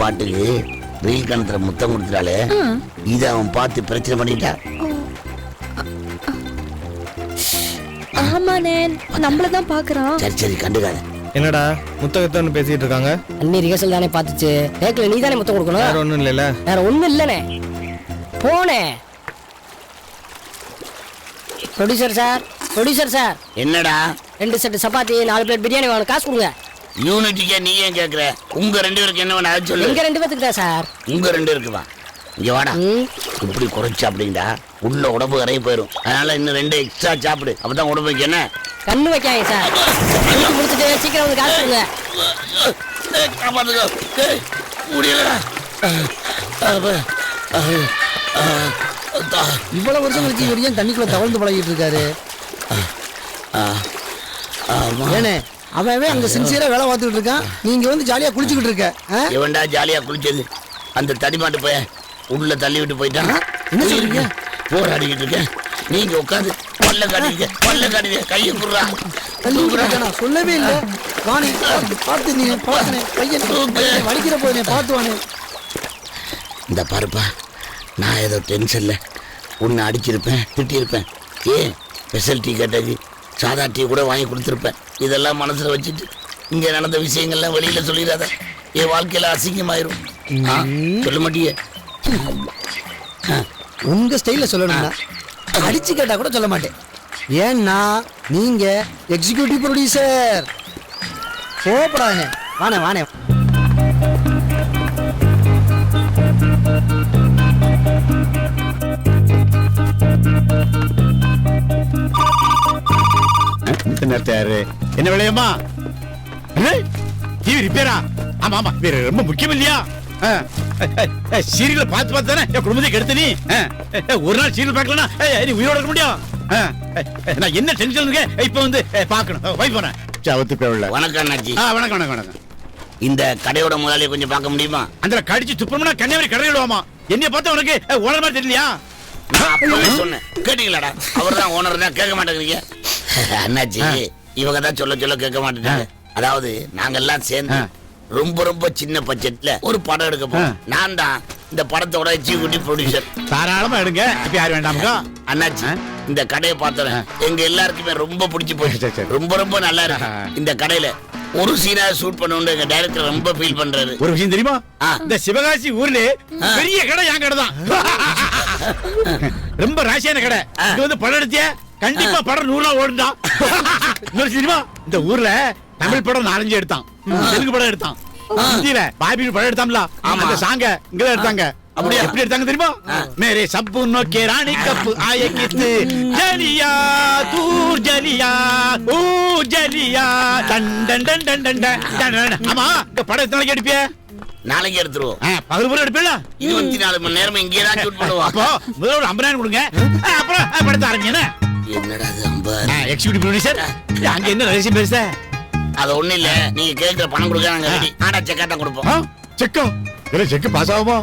பாட்டுக்கு வெயில் காலத்துல முத்தம் கொடுத்துட்டாலே இதை அவன் பார்த்து பிரச்சனை பண்ணிட்டா ஆமாண்ணே நம்மள தான் பாக்குறான் சரி சரி கண்டுக்காத. என்னடா முத்தகத்தன்னு பேசிட்டு இருக்காங்க? அண்ணி ரிகர்சல் தானே பார்த்துச்சு. கேட்கல நீ தானே முத்தம் வேற கொடுக்கணும் ஒண்ணும் இல்லைல்ல. வேற ஒண்ணும் இல்லனே போனே ப்ரொடியூசர் சார் ப்ரொடியூசர் சார் என்னடா? ரெண்டு செட்டு சப்பாத்தி நாலு பிளேட் பிரியாணி வேணும் காசு கொடுங்க. யூனிட்டிக்கே நீ ஏன் கேக்குற. உங்க ரெண்டு பேருக்கு என்ன வேணும் அது சொல்லு. எங்க ரெண்டு பேத்துக்கு தான் சார். உங்க ரெண்டு இருக்குவா இங்க வாடா. இப்படி குறைச்சு அப்படின்டா உள்ள உடம்பு கரைய போயிடும் அதனால இன்னும் ரெண்டு எக்ஸ்ட்ரா சாப்பிடு. அப்பதான் உடம்புக்கு என்ன? கண்ணு வைக்காங்க சார். வீட்டு முடிச்சுட்டு சீக்கிரம் வந்து காசு கொடுங்க. காப்பாத்துக்கோ. முடியலடா. இவ்வளவு வருஷம் கழிச்சு இவர் ஏன் தண்ணிக்குள்ள தவழ்ந்து பழகிட்டு இருக்காரு? ஏனே அவன் அங்க சின்சியரா வேலை பார்த்துக்கிட்டு இருக்கான். நீங்க வந்து ஜாலியா குளிச்சுக்கிட்டு இருக்க? இவன்டா ஜாலியா குளிச்சது. அந்த தடிமாட்டு போய உள்ள தள்ளி விட்டு போயிட்டான் என்ன சொல்றீங்க? போராடிக்கிட்டு இருக்கேன். நீங்க உட்காந்து பல்ல காட்டுவீங்க பல்ல காட்டுவீங்க கையை குடுறா நான் சொல்லவே இல்லை. வாணி பார்த்து நீ பார்த்துனே பையன் வலிக்கிற போய் பார்த்து வாணி. இந்த பாருப்பா நான் ஏதோ டென்ஷன்ல உன்னை அடிச்சிருப்பேன் திட்டியிருப்பேன் ஏன்? ஸ்பெஷல் டீ கேட்டது சாதா டீ கூட வாங்கி கொடுத்துருப்பேன். இதெல்லாம் மனசுல வச்சுட்டு இங்க நடந்த விஷயங்கள்லாம் வெளியில சொல்லிடாத. என் வாழ்க்கையில அசிங்கமாயிரும். சொல்ல மாட்டியே? உங்க ஸ்டைல்ல சொல்லணும்னா அடிச்சு கேட்டா கூட சொல்ல மாட்டேன். ஏன்னா நீங்க எக்ஸிகியூட்டிவ் ப்ரொடியூசர் கோபப்படாதே வாணே வாணே நிறுத்தாரு என்ன விளையம்மா? டிவி ரிப்பேரா ஆமா ஆமா. வேற ரொம்ப முக்கியம் இல்லையா? சீரியல பார்த்து பார்த்து தானே? என் குடும்பத்தை கெடுத்த நீ? ஒரு நாள் சீரியல் பார்க்கலனா நீ உயிரோட இருக்க முடியும். நான் என்ன டென்ஷன் இருக்கு இப்ப வந்து பார்க்கணும். வை போறேன் சவத்து பேவுல வணக்கம் அண்ணாச்சி. வணக்கம் வணக்கம் வணக்கம். இந்த கடையோட முதலாளியை கொஞ்சம் பார்க்க முடியுமா? அந்த கடிச்சு துப்புறம்னா கன்னியாகுமரி கடை விடுவாமா என்னைய பார்த்தா உனக்கு ஓனர் மாதிரி தெரியலையா? நான் அப்பவே சொன்னேன். கேட்டீங்களாடா? அவர் தான் ஓனர் தான் கேட்க மாட்டேங்கிறீங்க. அண்ணாச்சி இவங்க தான் சொல்ல சொல்ல கேட்க மாட்டேங்கிறாங்க அதாவது நாங்க எல்லாம் சேர்ந்து. ரொம்ப ரொம்ப சின்ன பட்ஜெட்ல ஒரு படம் எடுக்க போறோம். நான் தான் இந்த படத்தோட எக்ஸிக்யூட்டிவ் ப்ரொடியூசர் தாராளமா எடுங்க. இப்ப யார் வேண்டாமுக்கா? அண்ணாச்சி. இந்த கடையை பார்த்தேன் எங்க எல்லாருக்குமே ரொம்ப பிடிச்சு சரி. ரொம்ப ரொம்ப நல்லா இருக்கு. இந்த கடையில ஒரு சீனா ஷூட் பண்ணணும்னு எங்க டைரக்டர் ரொம்ப ஃபீல் பண்றாரு. ஒரு விஷயம் தெரியுமா. இந்த சிவகாசி ஊர்ல. பெரிய கடை என் கடை தான் ரொம்ப ராசியான கடை. இது வந்து படம் எடுத்திய? கண்டிப்பா படம் நூறு ரூபா ஓடுதான் இன்னொரு சினிமா இந்த ஊர்ல தமிழ் படம் நாலஞ்சு எடுத்தான். தெலுங்கு படம் எடுத்தான். ஹிந்தியில பாபி படம் எடுத்தாம்ல ஆமா. அந்த சாங்க இங்க எடுத்தாங்க. அப்படியே? எப்படி எடுத்தாங்க தெரியுமா? மேரே சப்பு நோக்கே ராணி கப்பு ஆய கித்து. ஜலியா தூர் ஜலியா ஊ ஜலியா. டண்டன் டண்டன் டண்டன் ஆமா இந்த படம் எத்தனை நாளைக்கு எடுப்பிய? நாளைக்கு எடுத்துருவோம். பகல் பூரா எடுப்பீங்களா நாலு மணி நேரம் இங்கே தான் ஷூட் பண்ணுவோம். ஒரு ஐம்பதாயிரம் கொடுங்க. அப்புறம் படத்தை ஆரம்பிங்க என்னடா அது ஐம்பது எக்ஸிக்யூட்டிவ் ப்ரொடியூசர் அங்க என்ன ரகசியம் பெருசா அது ஒண்ணு இல்ல. நீங்க கேக்குற பணம் கொடுக்க நாங்க ரெடி. ஆனா செக்கா தான் கொடுப்போம். செக்கா இல்ல செக் பாஸ் ஆகுமா?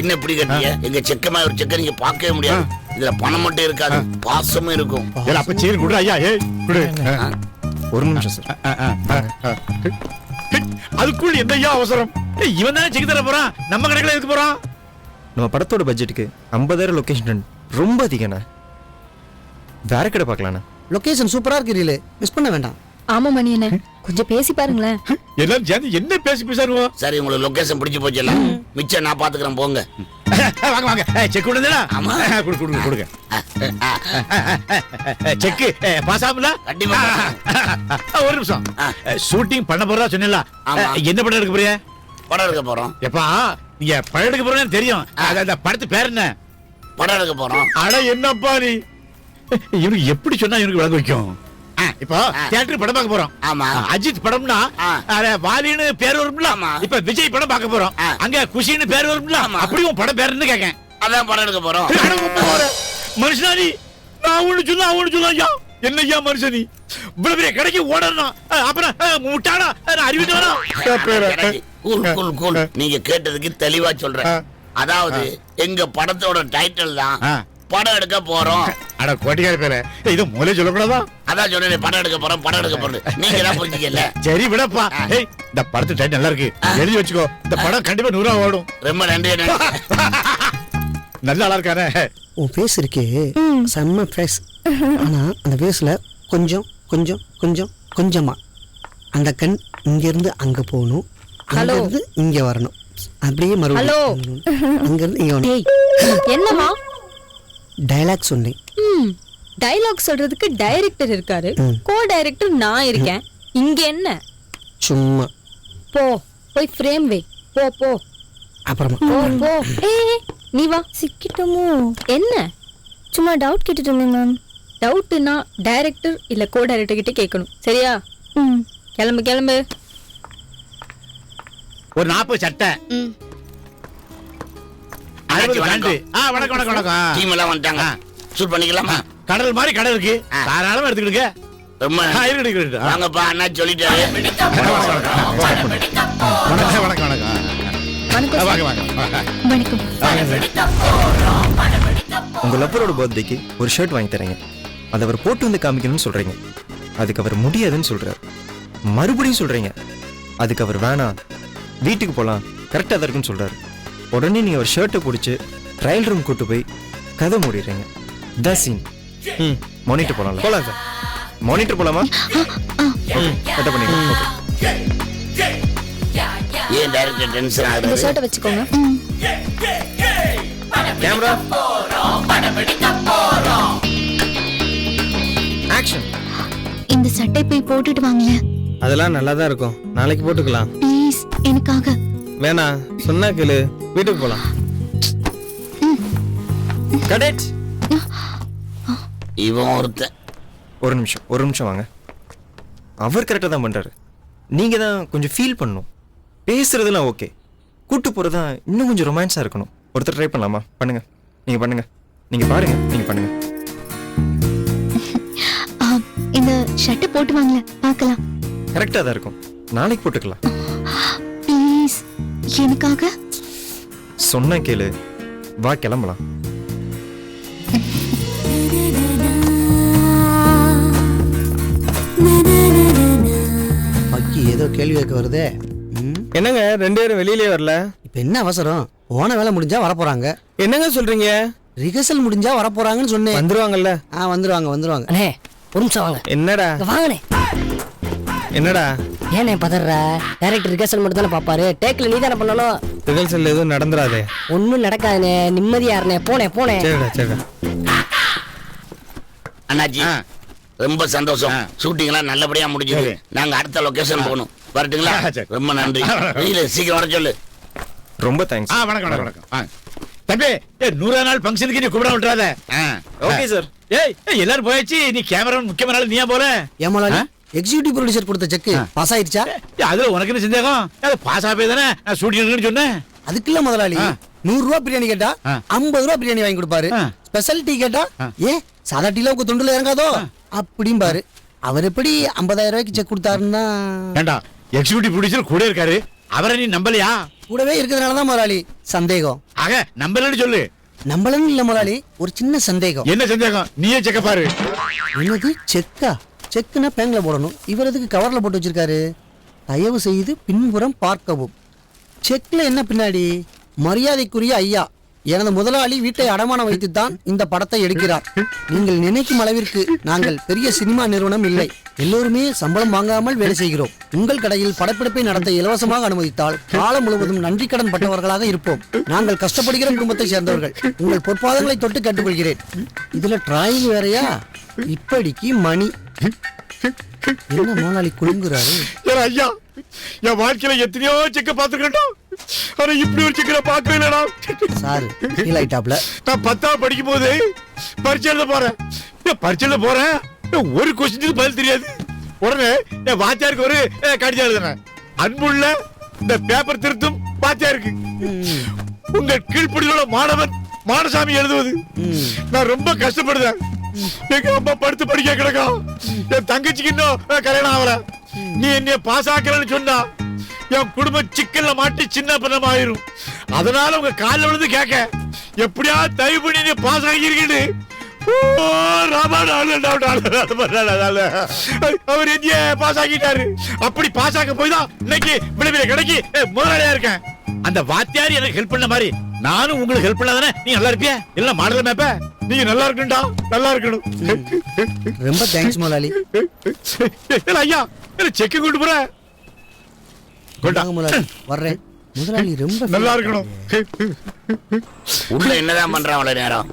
என்ன இப்படி கட்டிய எங்க செக்கமா ஒரு செக்க நீங்க பார்க்கவே முடியாது. இதுல பணம் மட்டும் இருக்காது. பாசமும் இருக்கும். இல்ல அப்ப சீர் குடு ஐயா ஏய் குடு. ஒரு நிமிஷம் சார். அதுக்குள்ள அவசரம்? ஏய், இவன் தானே செக் தர போறான். நம்ம கடைக்குள்ள எதுக்கு போறான்? நம்ம படத்தோட பட்ஜெட்டுக்கு ஐம்பதாயிரம் லொகேஷன் ரொம்ப அதிகண்ணா வேற கடை பார்க்கலாண்ணா லொகேஷன் சூப்பரா இருக்கு ரீலு. மிஸ் பண்ண வேண்டாம். ஆமா மணி என்ன கொஞ்சம் பேசி பாருங்களேன். எல்லாரும் சேர்ந்து என்ன பேசி பேசாருவோம் சரி உங்களுக்கு லொகேஷன் பிடிச்சு போச்சுல்ல மிச்சம் நான் பாத்துக்கிறேன் போங்க. வாங்க வாங்க. செக் கொடுந்தா ஆமா. கொடுங்க கொடுங்க. கொடுங்க செக் பாஸ் ஆகும்ல கண்டிப்பா. ஒரு நிமிஷம். ஷூட்டிங் பண்ண போறதா சொன்னல ஆமா. என்ன படம் எடுக்க போறிய? படம் எடுக்க போறோம். எப்பா நீங்க படம் எடுக்க போறேன்னு தெரியும். அந்த படத்து பேர் என்ன? படம் எடுக்க போறோம். அட என்னப்பா நீ? இவனுக்கு எப்படி சொன்னா இவனுக்கு விளங்க வைக்கும்? இப்போ. தியேட்டர் படம் பார்க்க போறோம். ஆமா. அஜித் படம்னா வாலின்னு பேர் வரும்ல? ஆமா. இப்ப விஜய் படம் பார்க்க போறோம். அங்க குஷின்னு பேர் வரும்ல. அப்படி உன் படம் பேருன்னு கேக்கேன் அதான் படம் எடுக்க போறோம். மனுஷனாடி நான் ஒண்ணு சொன்னா ஒண்ணு சொன்னா ஐயா என்ன ஐயா மனுஷனி? இவ்வளவு பெரிய கடைக்கு ஓடணும் அப்புறம் அறிவிட்டானா எனக்கு கூல் கூல் கூல். நீங்க கேட்டதுக்கு தெளிவா சொல்றேன். அதாவது எங்க படத்தோட டைட்டில் தான். படம் எடுக்க போறோம். அட கோட்டிக்கார பேர. இது மூலை சொல்லக்கூடாதா? அதான் சொன்னேன் படம் எடுக்க போறோம் படம் எடுக்க போறோம் நீங்க தான் புரிஞ்சுக்கல சரி விடப்பா. ஏய் இந்த படத்து டைம் நல்லா இருக்கு. எழுதி வச்சுக்கோ. இந்த படம் கண்டிப்பா நூறா ஓடும். ரொம்ப நன்றி. நல்ல ஆளா இருக்கானே. உன் ஃபேஸ் இருக்கே. செம்ம ஃபேஸ் ஆனா அந்த ஃபேஸ்ல கொஞ்சம் கொஞ்சம் கொஞ்சம் கொஞ்சமா. அந்த கண் இங்க இருந்து அங்க போகணும். அங்க. இருந்து இங்க வரணும். அப்படியே. மறுபடியும் அங்க இருந்து இங்க வரணும். டேய் என்னமா டயலாக் சொன்னேன். ம் டைலாக் சொல்றதுக்கு டைரக்டர் இருக்காரு. கோ டைரக்டர் நான் இருக்கேன். இங்க என்ன? சும்மா. போ போய் ஃப்ரேம் வை. போ போ. அப்புறமா. போ போ. ஏய் நீ வா. சிக்கிட்டோமோ? என்ன? சும்மா டவுட் கேட்டுட்டு மேம் டவுட்னா டைரக்டர் இல்ல கோ டைரக்டர் கிட்ட கேட்கணும். சரியா? ம். கிளம்பு கிளம்பு. ஒரு நாற்பது சட்டை. வணக்கம். வணக்கம் வணக்கம் வணக்கம். டீம் எல்லாம் வந்துட்டாங்க. ஷூட் பண்ணிக்கலாமா? கடல் மாதிரி கடல் இருக்கு. தாராளமா எடுத்துக்கிடுங்க. ரொம்ப. வாங்கப்பா அண்ணா சொல்லிட்டாரு. வணக்கம் வணக்கம் வணக்கம். ஆ, வணக்கம் வாங்க வாங்க வாங்க. வணக்கம். உங்க லப்பரோட பர்த்டேக்கு ஒரு ஷர்ட் வாங்கி தரேங்க. அதை அவர் போட்டு வந்து காமிக்கணும்னு சொல்றீங்க. அதுக்கு அவர் முடியாதுன்னு சொல்றாரு. மறுபடியும் சொல்றீங்க. அதுக்கு அவர் வேணாம். வீட்டுக்கு போகலாம் கரெக்டாக தான் இருக்குன்னு சொல்றாரு. உடனே நீங்க ஒரு ஷர்ட்டை பிடிச்சி ட்ரையல் ரூம் கூட்டு போய் கதை மூடிடுறீங்க. த சீன் ம். மானிட்டர் போகலாம் போகலாம் சார். மானிட்டர் போகலாமா கட்ட பண்ணிக்கலாம். ஏன் டைரக்டர் டென்ஷன் இந்த ஆகுது ஷர்ட்டை வச்சுக்கோங்க. கேமரா ஆக்ஷன் இந்த சட்டை போய் போட்டுட்டு வாங்களேன். அதெல்லாம் நல்லா தான் இருக்கும். நாளைக்கு போட்டுக்கலாம். ப்ளீஸ் எனக்காக. வேணாம் சொன்னா கேளு. வீட்டுக்கு போலாம். கடெட். இவன் ஒருத்தன். ஒரு நிமிஷம் ஒரு நிமிஷம் வாங்க. அவர் கரெக்டாக தான் பண்ணுறாரு நீங்கள் தான் கொஞ்சம் ஃபீல் பண்ணணும். பேசுறதுலாம் ஓகே கூட்டு போகிறது தான் இன்னும் கொஞ்சம் ரொமான்ஸாக இருக்கணும். ஒருத்தர் ட்ரை பண்ணலாமா? பண்ணுங்க. நீங்கள் பண்ணுங்க. நீங்கள் பாருங்க. நீங்கள் பண்ணுங்க. ஆ, இந்த ஷர்ட்டை போட்டு வாங்களேன். பார்க்கலாம். கரெக்டாக தான் இருக்கும். நாளைக்கு போட்டுக்கலாம். ப்ளீஸ் எனக்காக? சொன்னா கேளு. வா கிளம்பலாம். பக்கி ஏதோ கேள்வி கேட்க வருதே. என்னங்க ரெண்டு பேரும் வெளியிலே வரல? இப்ப என்ன அவசரம்? போன வேலை முடிஞ்சா வரப்போறாங்க. என்னங்க சொல்றீங்க? ரிஹர்சல் முடிஞ்சா வரப்போறாங்கன்னு சொன்னேன். வந்துருவாங்கல்ல? ஆ வந்துருவாங்க வந்துருவாங்க. அண்ணே ஒரு நிமிஷம் வாங்க. என்னடா? வாங்கண்ணே. என்னடா? ஏனே பதற டைரக்டர் ரிகர்சல் மட்டும் தானே பாப்பாரு டேக்ல நீ தானே பண்ணணும் ரிஹர்சல் எதுவும் நடந்துராதே ஒண்ணும் நடக்காதுண்ணே நிம்மதியா இருண்ணே போனே போனே. சரிடா சரிடா அண்ணாச்சி ஆ. ரொம்ப சந்தோஷம். ஆ. ஷூட்டிங் எல்லாம் நல்லபடியா முடிஞ்சது. நாங்க அடுத்த லொகேஷன் போகணும். வரட்டுங்களா? ஆ. ரொம்ப நன்றி. வெளியில சீக்கிரம் வர சொல்லு. ரொம்ப ஆ தேங்க்ஸ் வணக்கம் வணக்கம் வணக்கம். ஆ. தம்பி ஏய் நூறா நாள் ஃபங்க்ஷனுக்கு நீ கூப்பிட விட்டுறாத. ஆ. ஓகே சார் ஏய் எல்லாரும் போயாச்சு. நீ கேமரா முக்கியமான ஆளு நீயா போல? ஏமாலாளி ஆ? எக்ஸிகியூட்டிவ் ப்ரொடியூசர் கொடுத்த செக் பாஸ் ஆயிருச்சா அதுல உனக்கு என்ன சந்தேகம் அது பாஸ் ஆகவே தானே? நான் ஷூட்டிங் இருக்குன்னு சொன்னேன். அதுக்குள்ள முதலாளி. நூறு ரூபா பிரியாணி கேட்டா. ஐம்பது ரூபா பிரியாணி வாங்கி கொடுப்பாரு. ஸ்பெஷல் டீ கேட்டா ஏ சாதா டீல உங்க தொண்டுல இறங்காதோ? அப்படிம்பாரு. அவர் எப்படி ஐம்பதாயிரம் ரூபாய்க்கு செக் கொடுத்தாருன்னா? ஏண்டா எக்ஸிகியூட்டிவ் ப்ரொடியூசர் கூட இருக்காரு. அவரை நீ நம்பலையா? கூடவே இருக்கிறதுனால தான் முதலாளி. சந்தேகம். ஆக நம்பலன்னு சொல்லு. நம்பலன்னு இல்ல முதலாளி ஒரு சின்ன சந்தேகம். என்ன சந்தேகம்? நீயே செக்க பாரு. என்னது செக்கா செக்குனா பேங்கில் போடணும். இவர் எதுக்கு கவரில் போட்டு வச்சிருக்காரு? தயவு செய்து பின்புறம் பார்க்கவும். செக்கில் என்ன பின்னாடி? மரியாதைக்குரிய ஐயா. எனது முதலாளி வீட்டை அடமானம் வைத்து தான் இந்த படத்தை எடுக்கிறார். நீங்கள் நினைக்கும் அளவிற்கு நாங்கள் பெரிய சினிமா நிறுவனம் இல்லை. எல்லோருமே சம்பளம் வாங்காமல் வேலை செய்கிறோம். உங்கள் கடையில் படப்பிடிப்பை நடத்த இலவசமாக அனுமதித்தால் காலம் முழுவதும் நன்றி கடன் பட்டவர்களாக இருப்போம். நாங்கள் கஷ்டப்படுகிற குடும்பத்தை சேர்ந்தவர்கள். உங்கள் பொற்பாதங்களை தொட்டு கேட்டுக்கொள்கிறேன் இதுல டிராயிங் வேறையா? இப்படிக்கு மணி. என்ன முதலாளி குலுங்குறாரு? ஐயா என் வாழ்க்கையில எத்தனையோ செக்க பாத்துக்கிட்டோம் ஆனா இப்படி ஒரு செக்கரை பார்க்கவே இல்லடா. சார் ஃபீல் ஆயிட்டாப்ல. நான் பத்தாவது படிக்கும் போது பரீட்சை எழுத போறேன். ஏன் பரீட்சை எழுத போறேன் ஒரு கொஸ்டினுக்கு பதில் தெரியாது. உடனே என் வாத்தியாருக்கு ஒரு கடிதம் எழுதுனேன் அன்புள்ள இந்த பேப்பர் திருத்தும் வாத்தியாருக்கு. உங்கள் கீழ்ப்படியோட மாணவன் மானசாமி எழுதுவது. நான் ரொம்ப கஷ்டப்படுறேன் எங்க அம்மா படுத்து படிக்க கிடக்கா. என் தங்கச்சிக்கு இன்னும் கல்யாணம் ஆகல. நீ என்னைய பாஸ் ஆக்கலன்னு சொன்னா என் குடும்ப சிக்கல்ல மாட்டி சின்ன பின்னம் ஆயிரும். அதனால உங்க காலில் விழுந்து கேட்க எப்படியா தயவு பண்ணி நீ பாஸ் ஆகியிருக்கீங்க ஓ, ராமா, நாலு, அவர் எங்க பாஸ் ஆகிட்டாரு அப்படி பாஸ் ஆக போய்தான் இன்னைக்கு விளைவில கிடைக்கி முதலாளியா இருக்கேன். அந்த வாத்தியார் எனக்கு ஹெல்ப் பண்ண மாதிரி நானும் உங்களுக்கு ஹெல்ப் பண்ணாதானே? நீ நல்லா இருப்பியா? இல்ல மாடல மேப்ப? நீங்க நல்லா இருக்கணும்டா. நல்லா இருக்கணும். ரொம்ப தேங்க்ஸ் முதலாளி. இல்ல ஐயா செக் கொண்டு போற? கொண்டா. வாங்க முதலாளி வர்றேன். முதலாளி ரொம்ப நல்லா இருக்கணும். உள்ள என்னதான் பண்றான் அவ்வளவு நேரம்?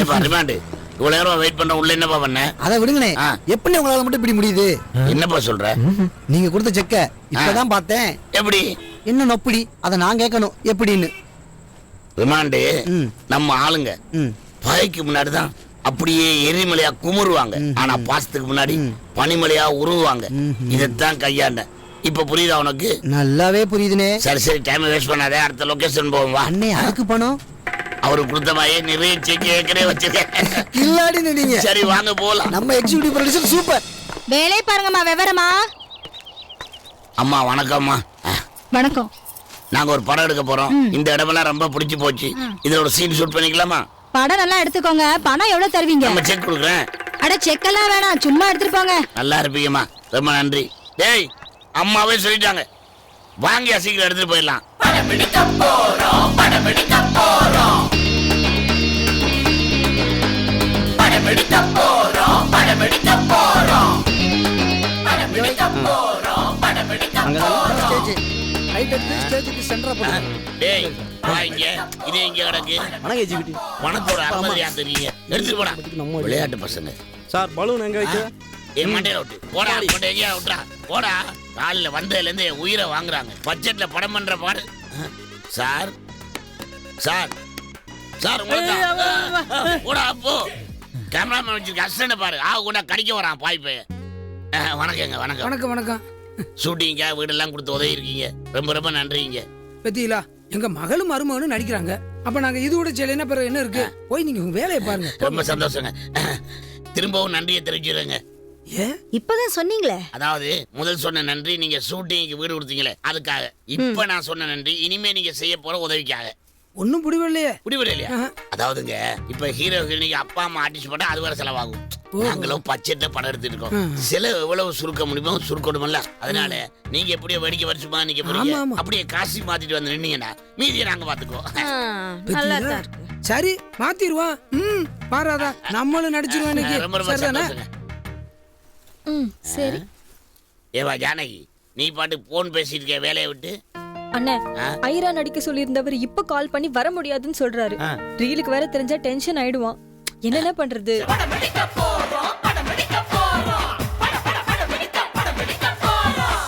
ஏப்பா ரிமாண்டு இவ்வளவு நேரம் வெயிட் பண்ண உள்ள என்னப்பா பண்ண? அதை விடுங்கண்ணே ஆ. எப்படி உங்களால மட்டும் இப்படி முடியுது? என்னப்பா சொல்ற? நீங்க கொடுத்த செக்க இப்பதான் பார்த்தேன். எப்படி? என்ன நொப்படி? அதை நான் கேட்கணும். எப்படின்னு? ரிமாண்டு ம். நம்ம ஆளுங்க ம். பகைக்கு முன்னாடி தான் அப்படியே எரிமலையா குமுறுவாங்க. ஆனா பாசத்துக்கு முன்னாடி பனிமலையா உருவாங்க இதைத்தான் கையாண்ட இப்ப புரியுதா உனக்கு? நல்லாவே புரியுதுனே. சரி சரி டைம் வேஸ்ட் பண்ணாதே. அடுத்த லொகேஷன் போவோம் வா. அண்ணே அதுக்கு பணம்? அவரு கொடுத்த மாதிரியே நிறைய செக் ஏற்கனவே வச்சிருக்கேன். இல்லாடி நீங்க. சரி வாங்க போலாம். நம்ம எக்ஸிகியூட்டிவ் ப்ரொடியூசர் சூப்பர் வேலையை பாருங்கம்மா விவரமா? அம்மா வணக்கம்மா வணக்கம். நாங்க ஒரு படம் எடுக்க போறோம். இந்த இடமெல்லாம் ரொம்ப பிடிச்சு போச்சு. இதுல ஒரு சீன் ஷூட் பண்ணிக்கலாமா? படம் நல்லா எடுத்துக்கோங்க. பணம் எவ்வளவு தருவீங்க? நம்ம செக் கொடுக்குறேன். அட செக்கெல்லாம் வேணாம். சும்மா எடுத்துட்டு போங்க. நல்லா இருப்பீங்கம்மா ரொம்ப நன்றி. டேய் அம்மாவே சொல்லிட்டாங்க. வாங்கி சீக்கிரம் எடுத்துட்டு போயிடலாம். ஸ்டேஜ் ரைட் எடுத்து ஸ்டேஜுக்கு சென்டரா போடுங்க டேய் வா இங்க இது எங்க கிடக்கு? வணக்கம் எஜிபிட்டி பணத்தோட அறமதியா தெரியுங்க. எடுத்துட்டு போடா. விளையாட்டு பசங்க. சார் பலூன் எங்க வைக்க என் மண்டையில விட்டு போடா கொண்டு எங்கேயா விட்டுறா போடா. காலைல வந்ததுல இருந்து என் உயிரை வாங்குறாங்க. பட்ஜெட்ல படம் பண்ற பாடு. Sir sir. சார் உங்களுக்கு போடா போ. கேமராமேன் வச்சிருக்க அசிஸ்டன்ட் பாரு. ஆ கூட கடிக்க வரான் பாய் பையன். அஹ், வணக்கங்க வணக்கம். வணக்கம் வணக்கம். ஷூட்டிங்க வீடெல்லாம் கொடுத்து உதவி இருக்கீங்க. ரொம்ப ரொம்ப நன்றிங்க. பத்தியிலா எங்க மகளும் மருமகனும் நடிக்கிறாங்க. அப்ப நாங்க இது கூட செய்யலைன்னா பிறகு என்ன இருக்கு? போய் நீங்க உங்க வேலையை பாருங்க. ரொம்ப சந்தோஷங்க. திரும்பவும் நன்றியை தெரிவிச்சிடுங்க இப்பதான் சொன்னீங்களே? அதாவது முதல் சொன்ன நன்றி நீங்க ஷூட்டிங்க்கு வீடு கொடுத்தீங்களே அதுக்காக. இப்ப நான் சொன்ன நன்றி இனிமே நீங்க செய்ய போற உதவிக்காக. ஒன்னும் புடிவில்லையே ஆஹா. அதாவதுங்க இப்ப ஹீரோ ஹீரோனிக்கு அப்பா அம்மா ஆர்டிஸ்ட் போட்டா அது வேற செலவாகும். நாங்களும் பட்ஜெட்ல படம் எடுத்துட்டு இருக்கோம். செலவு எவ்வளவு சுருக்க முடியுமோ சுருக்கணும்ல அதனால நீங்க எப்படியோ வேடிக்கை வருஷமா நீங்க போறீங்க. அப்படியே காசு மாத்திட்டு வந்து நின்னீங்கன்னா மீதியை நாங்க பாத்துக்குவோம்? சரி மாத்திருவான் ம் பாராதா நம்மளும் நடிச்சிருவோம் இன்னைக்கு. ம் சரி. ஏவா ஜானகி நீ பாட்டு போன் பேசிட்டு இருக்க வேலையை விட்டு? அண்ணே? ஐரா நடிக்க சொல்லியிருந்தவர் இப்ப கால் பண்ணி வர முடியாதுன்னு சொல்றாரு. ரீலுக்கு வேற தெரிஞ்சா டென்ஷன் ஆயிடுவான் என்னென்ன பண்றது